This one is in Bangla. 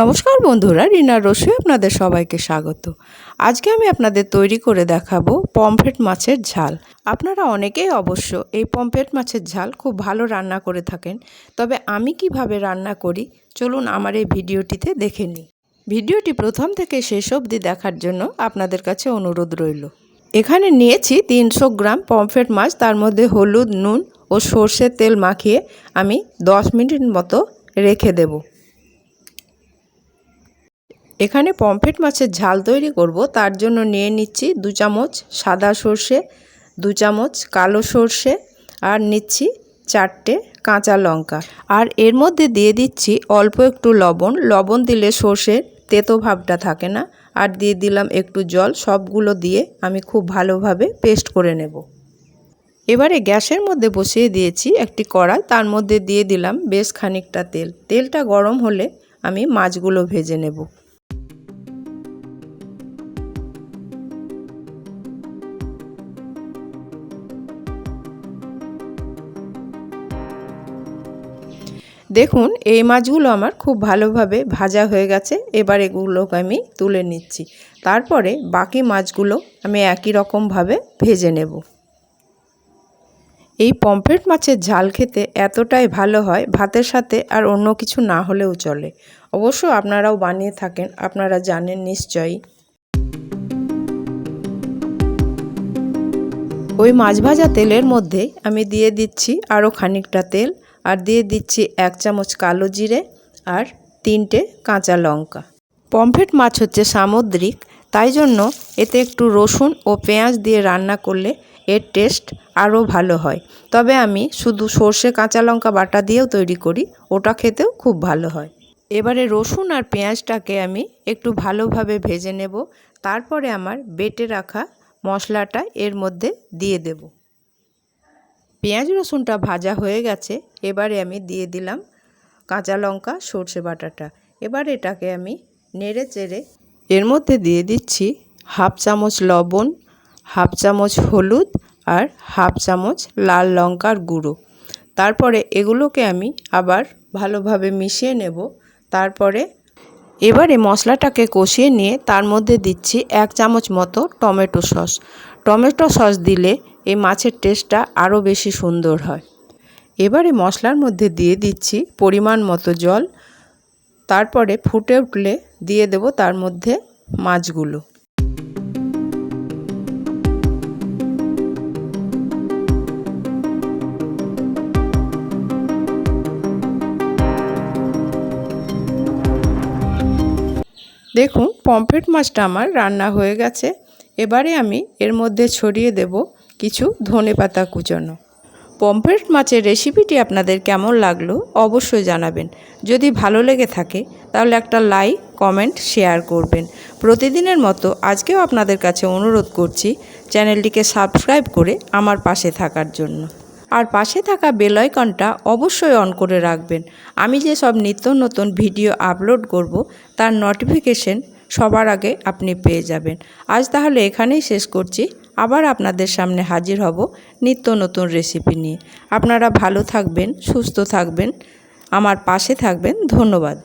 নমস্কার বন্ধুরা রিনার রসুই আপনাদের সবাইকে স্বাগত। আজকে আমি আপনাদের তৈরি করে দেখাবো পমফ্রেট মাছের ঝাল। আপনারা অনেকেই অবশ্য এই পমফ্রেট মাছের ঝাল খুব ভালো রান্না করে থাকেন, তবে আমি কীভাবে রান্না করি চলুন আমার এই ভিডিওটিতে দেখে নিই। ভিডিওটি প্রথম থেকে শেষ অবধি দেখার জন্য আপনাদের কাছে অনুরোধ রইল। এখানে নিয়েছি তিনশো গ্রাম পমফ্রেট মাছ, তার মধ্যে হলুদ, নুন ও সর্ষের তেল মাখিয়ে আমি দশ মিনিট মতো রেখে দেবো। এখানে পমফ্রেট মাছের ঝাল তৈরি করব। তার জন্য নিয়ে নিচ্ছি দু চামচ সাদা সর্ষে, দু চামচ কালো সর্ষে আর নিচ্ছি চারটে কাঁচা লঙ্কা। আর এর মধ্যে দিয়ে দিচ্ছি অল্প একটু লবণ। লবণ দিলে সর্ষের তেতো ভাবটা থাকে না। আর দিয়ে দিলাম একটু জল। সবগুলো দিয়ে আমি খুব ভালোভাবে পেস্ট করে নেব। এবারে গ্যাসের মধ্যে বসিয়ে দিয়েছি একটি কড়াই। তার মধ্যে দিয়ে দিলাম বেশ খানিকটা তেল। তেলটা গরম হলে আমি মাছগুলো ভেজে নেব। দেখুন, এই মাছগুলো আমার খুব ভালোভাবে ভাজা হয়ে গেছে। এবার এগুলোকে আমি তুলে নিচ্ছি। তারপরে বাকি মাছগুলো আমি একই রকমভাবে ভেজে নেব। এই পমফ্রেট মাছের ঝাল খেতে এতটাই ভালো হয়, ভাতের সাথে আর অন্য কিছু না হলেও চলে। অবশ্য আপনারাও বানিয়ে থাকেন, আপনারা জানেন নিশ্চয়ই। ওই মাছ ভাজা তেলের মধ্যে আমি দিয়ে দিচ্ছি আরও খানিকটা তেল। আর দিয়ে দিচ্ছি এক চামচ কালো জিরে আর তিনটে কাঁচা লঙ্কা। পমফ্রেট মাছ হচ্ছে সামুদ্রিক, তাই জন্য এতে একটু রসুন ও পেঁয়াজ দিয়ে রান্না করলে এর টেস্ট আরও ভালো হয়। তবে আমি শুধু সর্ষে কাঁচা লঙ্কা বাটা দিয়েও তৈরি করি, ওটা খেতেও খুব ভালো হয়। এবারে রসুন আর পেঁয়াজটাকে আমি একটু ভালোভাবে ভেজে নেব, তারপরে আমার বেটে রাখা মশলাটা এর মধ্যে দিয়ে দেবো। পেঁয়াজ রসুনটা ভাজা হয়ে গেছে, এবারে আমি দিয়ে দিলাম কাঁচা লঙ্কা, সর্ষে বাটাটা। এবার এটাকে আমি নেড়ে চেড়ে এর মধ্যে দিয়ে দিচ্ছি হাফ চামচ লবণ, হাফ চামচ হলুদ আর হাফ চামচ লাল লঙ্কার গুঁড়ো। তারপরে এগুলোকে আমি আবার ভালোভাবে মিশিয়ে নেব। তারপরে এবারে মশলাটাকে কষিয়ে নিয়ে তার মধ্যে দিচ্ছি এক চামচ মতো টমেটো সস। টমেটো সস দিলে এই মাছের টেস্টটা আরও বেশি সুন্দর হয়। এবারে মশলার মধ্যে দিয়ে দিচ্ছি পরিমাণ মতো জল। তারপরে ফুটে উঠলে দিয়ে দেব তার মধ্যে মাছগুলো। দেখুন, পমফ্রেট মাছটা আমার রান্না হয়ে গেছে। এবারে আমি এর মধ্যে ছড়িয়ে দেব কিছু ধনে পাতা কুচোনো। পমফ্রেট মাছের রেসিপিটি আপনাদের কেমন লাগল অবশ্যই জানাবেন। যদি ভালো লেগে থাকে, তাহলে একটা লাইক, কমেন্ট, শেয়ার করবেন। প্রতিদিনের মতো আজকেও আপনাদের কাছে অনুরোধ করছি চ্যানেলটিকে সাবস্ক্রাইব করে আমার পাশে থাকার জন্য। আর পাশে থাকা বেলাইকনটা অবশ্যই অন করে রাখবেন। আমি যে সব নিত্য নতুন ভিডিও আপলোড করব, তার নোটিফিকেশন সবার আগে আপনি পেয়ে যাবেন। আজ তাহলে এখানেই শেষ করছি। আবার আপনাদের সামনে হাজির হব নিত্য নতুন রেসিপি নিয়ে। আপনারা ভালো থাকবেন, সুস্থ থাকবেন, আমার পাশে থাকবেন। ধন্যবাদ।